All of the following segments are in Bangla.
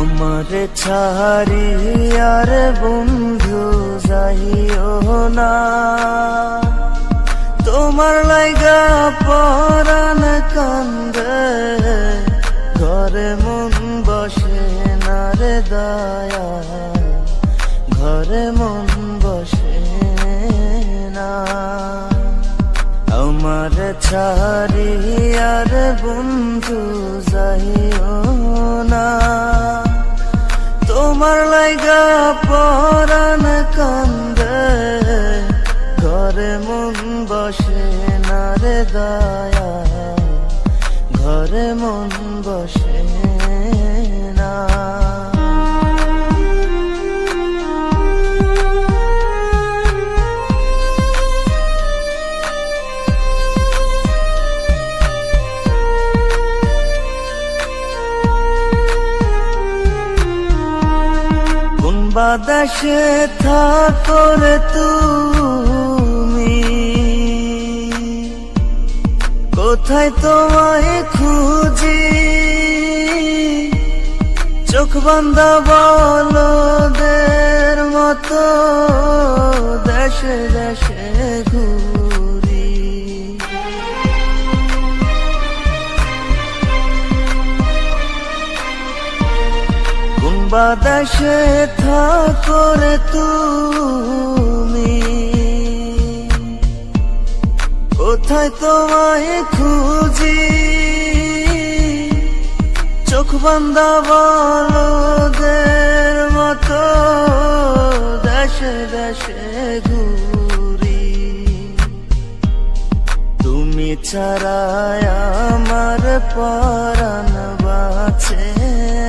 আমার ছাড়ি আর বন্ধু যাইও না। তোমার লাইগা পরাণ কান্দে, ঘরে মন বসে না রে দয়া। ঘরে মন বসে না। আমার ছাড়ি আর বন্ধু যাইও না। তোমার লাইগা পরান কান্দে। ঘরে মন বসে না রে দয়া। ঘরে মন বসে বাদাসে থাকর তুমি। কোথায় তোমায় খুঁজি? চোখ বান্ধা বলদের মতো দেশে দেশে ঘুরি। বাদাসে থাকর তুমি। কোথায় তোমায় খুঁজি? চোখ বান্ধা বলদের মতো দেশে দেশে ঘুরি। তুমি ছাড়ায় আমার পরাণ বাঁচে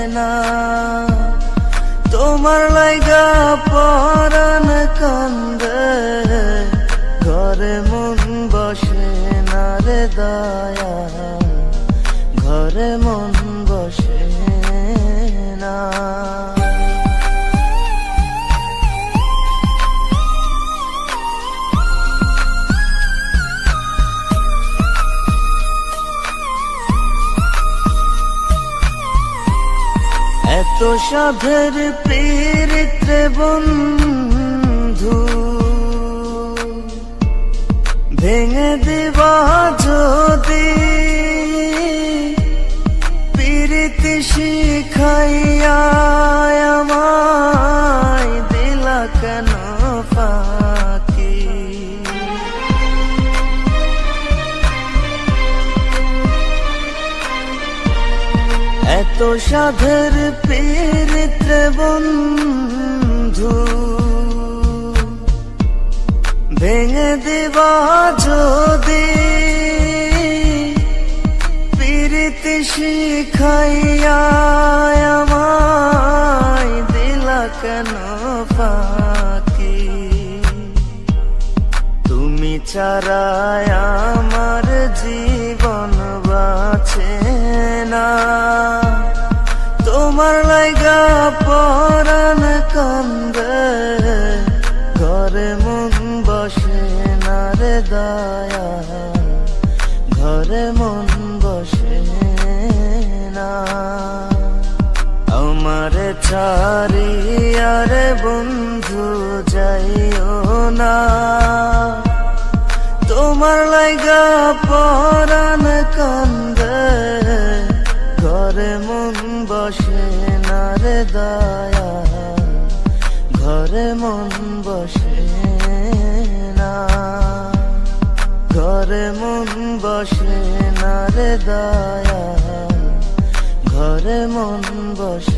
না। তোমার লাইগা পরান কান্দে। ঘরে মন বসে না রে দয়া। ঘরে মন এত সাধের পীড়িত্রে বন্ধু। ভেঙে দিবা যদি পীড়িতি শিখাইয়া এত সাধের পীড়িত্রে বন্ধু ভেঙে দিবা যদি পীড়িতি শিখাইয়া আমায় দিলা কেন ফাঁকি? তুমি চারায় আমার জীবন লাইগা পরাণ কান্দে। ঘরে মন বসে না রে দয়া। ঘরে মন বসে না। আমার ছাড়ি আর বন্ধু যাইও না। তোমার লাইগা পরাণ ঘরে মন বসে না। ঘরে মন বসে না রে দয়া। ঘরে মন বসে